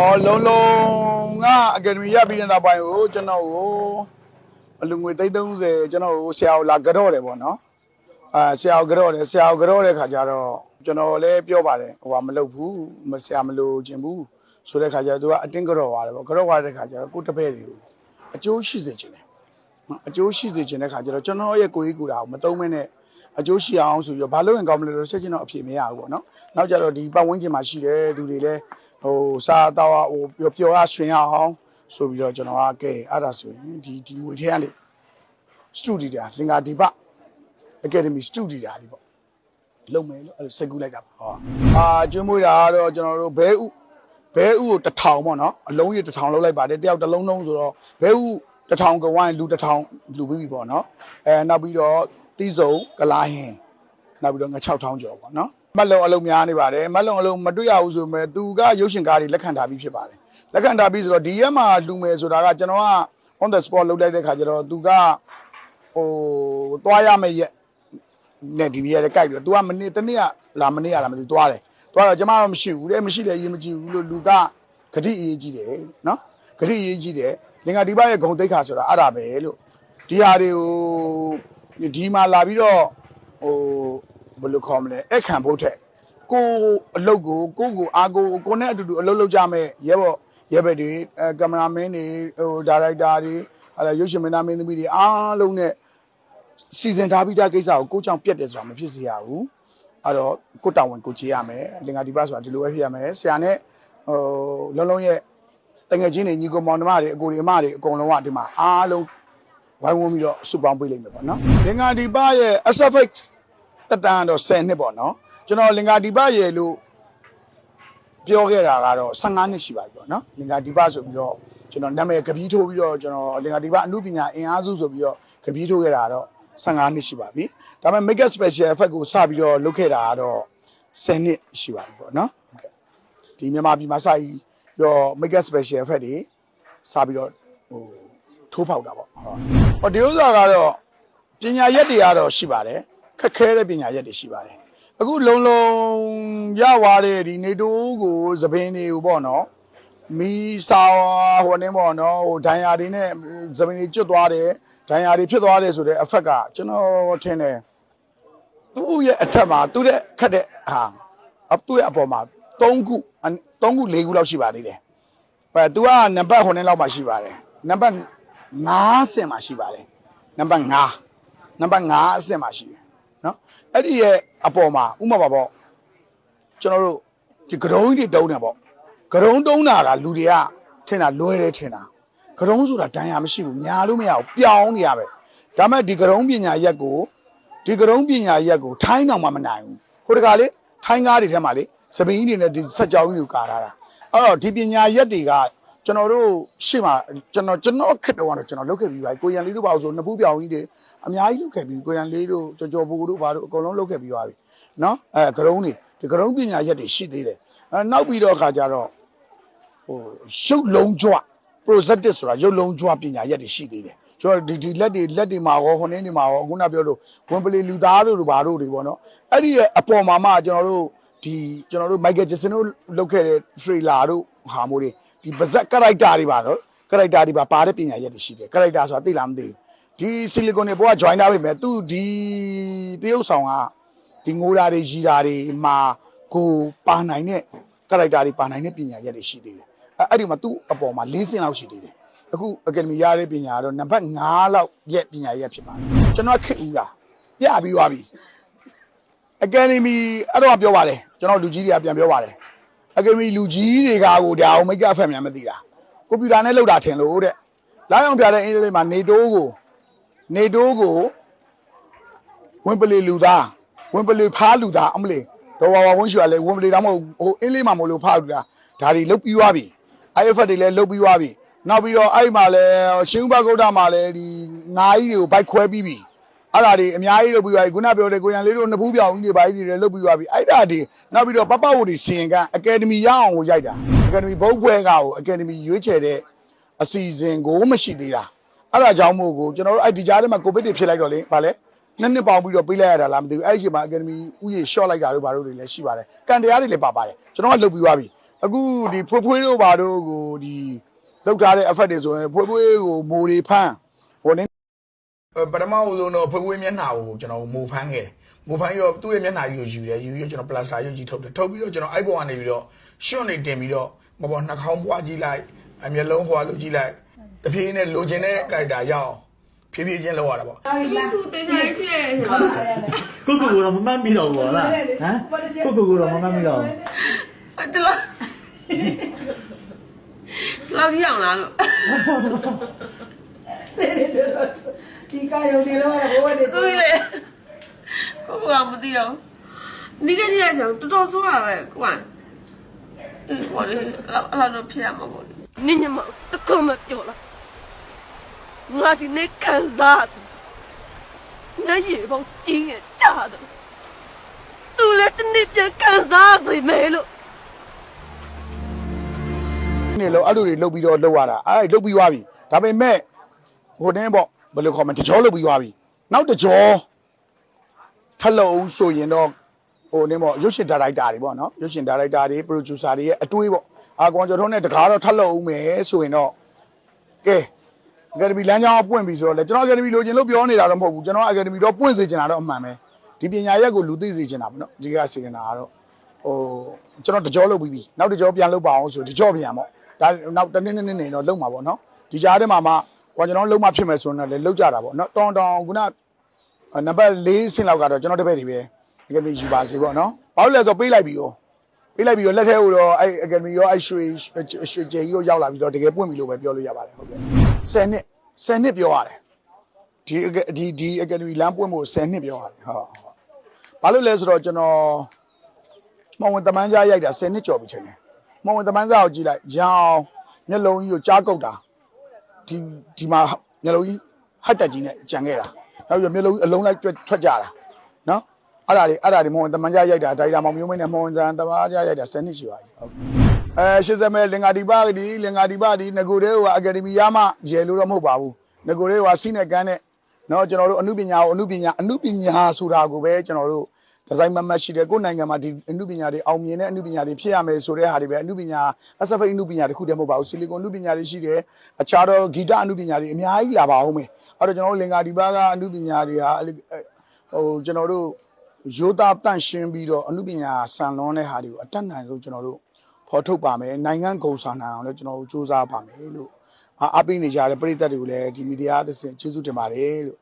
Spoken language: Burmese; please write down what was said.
အော်လုံးလုံးကအကယ်ဒမီရပြီးတဲ့နောက်ပိုင်းကိုကျွန်တော်ကိုအလူငွေ330ကျွန်တော်ကိုဆရာကိုလာကြော့တယ်ပေါ့နော်အာဆရာကိုကြော့တယ်ဆရာကိုကြော့တဲ့ခါကျတော့ကျွန်တော်လည်းပြောပါတယ်ဟိုကမလုပ်ဘူးမဆရာမလို့ခြင်းဘူးဆိုတဲ့ခါကျတော့သူကအတင်းကြော့သွားတယ်ပေါ့ကြော့သွားတဲ့ခါကျတော့ကိုတပည့်တွေကိုအကျိုးရှိစေခြင်းတယ်အကျိုးရှိစေခြင်းတဲ့ခါကျတော့ကျွန်တော်ရဲ့ကိုယ်ကြီးကူတာကိုမသုံးမဲနဲ့အကျိုးရှိအောင်ဆိုပြီးတော့ဘာလို့ရင်ကောင်းမလဲလို့ချက်ချင်းတော့အဖြေမရဘူးပေါ့နော်နောက်ကြတော့ဒီပတ်ဝန်းကျင်မှာရှိတဲ့လူတွေလည်း ဟိုစားတော့ဟိုပျော်ပျော်ရရွှင်ရအောင်ဆိုပြီးတော့ကျွန်တော်ကကဲအဲ့ဒါဆိုရင်ဒီဒီငွေထဲကနေစတူဒီတာလင်္ကာဒီပအကယ်ဒမီစတူဒီတာဒီပေါ့လုံမယ်လို့အဲ့လိုစိတ်ကူးလိုက်တာပါဟောအာကျွေးမွေးတာကတော့ကျွန်တော်တို့ဘဲဥဘဲဥကိုတစ်ထောင်ပေါ့နော်အလုံးကြီးတစ်ထောင်လောက်လိုက်ပါတယ်တယောက်တစ်လုံးလုံးဆိုတော့ဘဲဥတစ်ထောင်ကဝိုင်းလူတစ်ထောင်လူပြီးပြီပေါ့နော်အဲနောက်ပြီးတော့တီးစုံကလာဟင်နောက်ပြီးတော့ငါ6000ကျော်ပေါ့နော် မတ်လုံအလုံးများနေပါတယ်မတ်လုံအလုံးမတွေ့ရဘူးဆိုပေမဲ့သူကရုပ်ရှင်ကားတွေလက်ခံထားပြီးဖြစ်ပါတယ်လက်ခံထားပြီးဆိုတော့ဒီရက်မှာလူမယ်ဆိုတာကကျွန်တော်က on the spot လုပ်လိုက်တဲ့ခါကျတော့သူကဟိုသွားရမယ့်ရက်နဲ့ဒီရက်နဲ့ကြိုက်ပြီးတော့ तू ကမနေ့တနေ့ကလာမနေ့ကလာမသိသွားတယ်သွားတော့ကျွန်မတော့မရှိဘူးတဲ့မရှိတယ်ရေးမကြည့်ဘူးလို့လူကဂတိအေးကြီးတယ်နော်ဂတိအေးကြီးတယ်လင်္ကာဒီဘရဲ့ဂုံတိတ်ခါဆိုတာအဲ့ဒါပဲလို့ဒီဟာတွေကိုဒီမှာလာပြီးတော့ဟို ဘယ်လိုခေါ်မလဲအခန့်ဖို့ထက်ကိုအလုပ်ကိုကိုကိုအားကိုကိုနဲ့အတူတူအလုပ်လုပ်ကြမယ်ရဲဘော်ရဲဘက်တွေအဲကင်မရာမင်းတွေဟိုဒါရိုက်တာတွေဟာလာရုပ်ရှင်မင်းသားမင်းသမီးတွေအားလုံးနဲ့စီစဉ်ထားပြီးသားကိစ္စကိုကိုကြောင့်ပြက်တယ်ဆိုတာမဖြစ်စေရဘူးအဲ့တော့ကိုတောင်ဝင်ကိုချေးရမယ်လင်္ကာဒီဘဆိုတာဒီလိုပဲဖြစ်ရမယ်ဆရာနဲ့ဟိုလုံးလုံးရဲ့တငယ်ချင်းတွေညီကောင်မောင်နှမတွေအကိုတွေအမတွေအကုန်လုံးကဒီမှာအားလုံးဝိုင်းဝန်းပြီးတော့စုပေါင်းပေးလိမ့်မယ်ပေါ့နော်လင်္ကာဒီဘရဲ့ SFX တက်တန်းတော့10နှစ်ပေါ့နော်ကျွန်တော်လင်္ကာဒီဘရဲ့လို့ပြောခဲ့တာကတော့15နှစ်ရှိပါပြီပေါ့နော်လင်္ကာဒီဘဆိုပြီးတော့ကျွန်တော်နာမည်ကပီးထိုးပြီးတော့ကျွန်တော်လင်္ကာဒီဘအမှုပညာအင်အားစုဆိုပြီးတော့ကပီးထိုးခဲ့တာတော့15နှစ်ရှိပါပြီဒါပေမဲ့ make up special effect ကိုစပြီးတော့လုပ်ခဲ့တာကတော့10နှစ်ရှိပါပြီပေါ့နော်ဟုတ်ကဲ့ဒီမြန်မာပြည်မှာစပြီးတော့ make up special effect တွေစပြီးတော့ဟိုထိုးဖောက်တာပေါ့ဟုတ်ဟောဒီဥစ္စာကတော့ပညာရက်တွေကတော့ရှိပါတယ် ခက်ခဲတဲ့ပညာရက်တွေရှိပါတယ်အခုလုံလုံရသွားတဲ့ဒီနေတိုးကိုသပင်းတွေကိုပေါ့နော်မီစာဟိုနေပေါ့နော်ဟိုဒိုင်ယာတွေနဲ့သပင်းတွေကျွတ်သွားတယ်ဒိုင်ယာတွေဖြစ်သွားတယ်ဆိုတဲ့အဖက်ကကျွန်တော်ထင်တယ်သူ့ရဲ့အထက်မှာသူ့တဲ့ခက်တဲ့ဟာအသူ့ရဲ့အပေါ်မှာ3ခု3ခု4ခုလောက်ရှိပါသေးတယ်အဲ तू ကနံပါတ်9လောက်မှရှိပါတယ်နံပါတ်9ဆင့်မှရှိပါတယ်နံပါတ်9နံပါတ်9အဆင့်မှရှိတယ် နော်အဲ့ဒီရဲ့အပေါ်မှာဥမာပါပေါ့ကျွန်တော်တို့ဒီကရုံးကြီးတွေတုံးတယ်ပေါ့ကရုံးတုံးတာကလူတွေကထင်တာလွဲတယ်ထင်တာကရုံးဆိုတာဒဏ်ရာမရှိဘူးညာလို့မရဘူးပျောင်းနေရပဲဒါမဲ့ဒီကရုံးပညာရက်ကိုဒီကရုံးပညာရက်ကိုထိုင်းအောင်မှမနိုင်ဘူးဟိုတကလေထိုင်းကားတွေထဲမှာလေစပင်းကြီးတွေနဲ့ဒီဆက်ကြောင်းကြီးကိုကာထားတာအဲ့တော့ဒီပညာရက်တွေက ကျွန်တော်တို့ရှေ့မှာကျွန်တော်ကျွန်တော်ခက်တော့ကတော့ကျွန်တော်လုပ်ခဲ့ပြီးပါကိုရန်လေးတို့ပါဆိုနှစ်ဖူးပြောင်ကြီးတွေအများကြီးလုပ်ခဲ့ပြီးကိုရန်လေးတို့ကြော်ကြော်ဘူတို့ဘာတို့အကုန်လုံးလုပ်ခဲ့ပြီးပါပြီနော်အဲကရုံးတွေဒီကရုံးပညာရက်တွေရှိသေးတယ်အဲနောက်ပြီးတော့အခါကျတော့ဟိုရုပ်လုံးကြွ projective ဆိုတာရုပ်လုံးကြွပညာရက်တွေရှိသေးတယ်ကျွန်တော်ဒီဒီလက်တွေလက်တွေမှာရောဟိုနေနေမှာရောခုနပြောလို့ဝင်ပလီလူသားတို့ဘာတို့တွေပေါ့နော်အဲ့ဒီရဲ့အပေါ်မှာမှကျွန်တော်တို့ဒီကျွန်တော်တို့ Michael Jackson တို့လုပ်ခဲ့တဲ့ trailer တို့ဟာမို့တွေ ဒီပါဇက် character တွေပါတော့ character တွေပါပါတဲ့ပညာရက်တွေရှိတယ် character ဆိုတာသိလားမသိဘူးဒီ silicon တွေဘောက join ထားပြီမဲ့သူဒီတရုပ်ဆောင်ကဒီငိုတာတွေရီတာတွေမှာကိုပါနိုင်တဲ့ character တွေပါနိုင်တဲ့ပညာရက်တွေရှိသေးတယ်အဲ့အဲ့ဒီမှာသူ့အပေါ်မှာ၄ဆင့်လောက်ရှိသေးတယ်အခု academy ရတဲ့ပညာကတော့နံပါတ်5လောက်ရဲ့ပညာရက်ဖြစ်ပါတယ်ကျွန်တော်ခက်ဦးတာပြပြီးသွားပြီ academy အဲ့တော့ပြောပါတယ်ကျွန်တော်လူကြီးတွေကပြန်ပြောပါတယ် academy လူကြီးတွေကကိုဒါအောင် make up ဖက်မြန်မသိတာကွန်ပျူတာနဲ့လုပ်တာထင်လို့တဲ့လာအောင်ပြတဲ့အင်္ဂလိပ်မှာနေတိုးကိုနေတိုးကိုဝင်ပလီလူသားဝင်ပလီဖားလူသားအမလေးတော့ဝါဝဝန်းရှူကလည်းဝင်ပလီတော့မဟုတ်ဟိုအင်းလေးမှာမလို့ဖားလူသားဒါတွေလုတ်ပြီးသွားပြီ IFF တွေလည်းလုတ်ပြီးသွားပြီနောက်ပြီးတော့အဲ့မှာလည်းရှင်ဥပဂုတ်တမှာလည်းဒီငါးကြီးတွေကိုဘိုက်ခွဲပြီးပြီ အဲ့ဒါတွေအများကြီးလုတ်ပြီးသွားပြီခုနပြောတဲ့ကိုရန်လေးတို့နှစ်ဖူးပြောင်ကြီးတွေဘိုက်တွေလည်းလုတ်ပြီးသွားပြီအဲ့ဒါတွေနောက်ပြီးတော့ပပဝတီစီရင်ကအကယ်ဒမီရအောင်ကိုရိုက်တာအကယ်ဒမီဘုတ်ပွဲကကိုအကယ်ဒမီရွေးချယ်တဲ့အစီအစဉ်ကိုမရှိသေးတာအဲ့ဒါကြောင့်မို့ကိုကျွန်တော်တို့အဲ့ဒီကြားထဲမှာကိုဗစ်တွေဖြစ်လိုက်တော့လေဗာလဲနှစ်နှစ်ပေါင်းပြီးတော့ပေးလိုက်ရတာလားမသိဘူးအဲ့ဒီအချိန်မှာအကယ်ဒမီဥယျာဉ် short လိုက်တာတို့ဘာတို့တွေလည်းရှိပါတယ်ကန်တရားတွေလည်းပါပါတယ်ကျွန်တော်ကလုတ်ပြီးသွားပြီအခုဒီဖွေးဖွေးတို့ဘာတို့ကိုဒီလောက်ထားတဲ့ effect တွေဆိုရင်ဖွေးဖွေးကိုမိုးတွေဖမ်းဟိုနေ ပထမဦးဆုံးတော့ဖွေးဖွေးမျက်နှာကိုကျွန်တော်မိုးဖမ်းခဲ့တယ်မိုးဖမ်းရောသူ့ရဲ့မျက်နှာကြီးကိုယူတယ်ယူပြီးကျွန်တော်ပလတ်စတာရုပ်ကြီးထုတ်တယ်ထုတ်ပြီးတော့ကျွန်တော်အိုက်ပေါ်ကနေပြီးတော့ရှွန့်နေတင်ပြီးတော့မပေါ်နှာခေါင်းပွားကြည့်လိုက်အမျက်လုံးဟွာလို့ကြည့်လိုက်တဖြည်းနဲ့လိုချင်တဲ့ကြိုက်တာရအောင်ဖြည်းဖြည်းချင်းလောက်ရတာပေါ့သူတေချာကြီးဖြစ်ရဲ့ကိုကိုကိုတော့မမှတ်မိတော့ဘူးလားဟမ်ကိုကိုကိုတော့မမှတ်မိတော့ဘူးဟုတ်တယ်လားလောက်ကြည့်အောင်လားလို့ ဒီကရုံနေတော့ဘိုးဘက်တွေသူ့ရဲ့ကိုကမသိတော့ဒီကနေ့ကျတော့တော်တော်ဆိုးတာပဲကိုကအေးပေါ်လေအဲ့လိုဖြစ်ရမှာပေါ့နင်းညမတခုမပြောလားငါဒီနေ့ခံစားတယ်ငါရေပေါင်းကြီးရကြတယ်သူလည်းတနေ့ပြန်ခံစားပြီမယ်လို့နေလို့အဲ့လိုတွေလုတ်ပြီးတော့လုတ်ရတာအဲ့ဒါလုတ်ပြီးွားပြီဒါပေမဲ့ဟိုတင်းပေါ့ ဘယ်လိုခေါ်မလဲတကြောလုတ်ပြီးသွားပြီနောက်တကြောထပ်လုံဆိုရင်တော့ဟိုတင်းပေါ့ရုပ်ရှင်ဒါရိုက်တာတွေပေါ့နော်ရုပ်ရှင်ဒါရိုက်တာတွေပရိုဂျူဆာတွေရဲ့အတွေးပေါ့အာကွန်ကျော်ထုံးနဲ့တကားတော့ထပ်လုံမယ်ဆိုရင်တော့ကဲအကယ်ဒမီလမ်းကြောင်းပွင့်ပြီဆိုတော့လေကျွန်တော်အကယ်ဒမီလိုချင်လို့ပြောနေတာတော့မဟုတ်ဘူးကျွန်တော်အကယ်ဒမီတော့ပွင့်စေချင်တာတော့အမှန်ပဲဒီပညာရက်ကိုလူသိစေချင်တာပေါ့နော်ဒီကစေချင်တာကတော့ဟိုကျွန်တော်တကြောလုတ်ပြီးပြီနောက်တကြောပြန်လုတ်ပါအောင်ဆိုတကြောပြန်ပေါ့ဒါနောက်တနေ့နေ့နေ့တော့လုံမှာပေါ့နော်ဒီကြားထဲမှာမှ ကွာကျွန်တော်လုံမှာဖြစ်မယ်ဆိုတော့လည်းလုံကြတာပေါ့နော်တောင်းတောင်းခုနနံပါတ်၄ဆင့်လောက်ကတော့ကျွန်တော်တပည့်တွေပဲအကယ်ဒမီယူပါစေပေါ့နော်ဘာလို့လဲဆိုပေးလိုက်ပြီရောပေးလိုက်ပြီရောလက်ထဲကိုတော့အဲ့အကယ်ဒမီရောအဲ့ရွှေရွှေကျေကြီးကိုရောက်လာပြီးတော့တကယ်ပွင့်ပြီလို့ပဲပြောလို့ရပါတယ်ဟုတ်ကဲ့10နှစ်10နှစ်ပြောရတယ်ဒီဒီဒီအကယ်ဒမီလမ်းပွင့်ဖို့10နှစ်ပြောရတယ်ဟုတ်ဟုတ်ဘာလို့လဲဆိုတော့ကျွန်တော်မောင်ဝင်တမန်းကြားရိုက်တာ10နှစ်ကျော်ပြီထင်တယ်မောင်ဝင်သမန်းစားကိုကြည့်လိုက်ရောင်မျက်လုံးကြီးကိုကြားကုတ်တာ ဒီဒီမှာမျက်လုံးကြီးဟတ်တက်ကြီးနဲ့ကြံခဲ့တာနောက်ပြီးမျက်လုံးကြီးအလုံးလိုက်ထွက်ကြတာနော်အဲ့ဒါတွေအဲ့ဒါတွေမောင်ဝင်သမန်းကြားရိုက်တာဒါဒါမောင်မျိုးမင်းနဲ့မောင်ဝင်သမန်းကြားရိုက်တာ10နှစ်ရှိပါပြီဟုတ်အဲ80မဲလင်္ကာဒီပါဒီလင်္ကာဒီပါဒီငကိုတဲ့ဟိုအကယ်ဒမီရမရဲလို့တော့မဟုတ်ပါဘူးငကိုတဲ့ဟိုစီးနဲ့ကန်းနဲ့နော်ကျွန်တော်တို့အမှုပညာကိုအမှုပညာအမှုပညာဆိုတာကိုပဲကျွန်တော်တို့ ဒီဇိုင်းမမတ်ရှိတယ်ကိုယ်နိုင်ငံမှာဒီအမှုပညာတွေအောင်မြင်တဲ့အမှုပညာတွေဖြစ်ရမယ်ဆိုတဲ့ဟာတွေပဲအမှုပညာအစဖိတ်အမှုပညာတစ်ခုတည်းမဟုတ်ပါဘူးဆီလီကွန်အမှုပညာတွေရှိတယ်အခြားတော့ဂီတအမှုပညာတွေအများကြီးလာပါအောင်မယ်အဲ့တော့ကျွန်တော်တို့လင်္ကာဒီပါကအမှုပညာတွေဟာဟိုကျွန်တော်တို့ရိုးသားတန့်ရှင်းပြီးတော့အမှုပညာဆန်လွန်းတဲ့ဟာတွေကိုအတတ်နိုင်ဆုံးကျွန်တော်တို့ဖော်ထုတ်ပါမယ်နိုင်ငံဂုဏ်ဆောင်နိုင်အောင်လည်းကျွန်တော်တို့စူးစမ်းပါမယ်လို့အားပေးနေကြတဲ့ပြည်သက်တွေကိုလည်းဒီမီဒီယာတစ်ဆင့်ကျေးဇူးတင်ပါတယ်လို့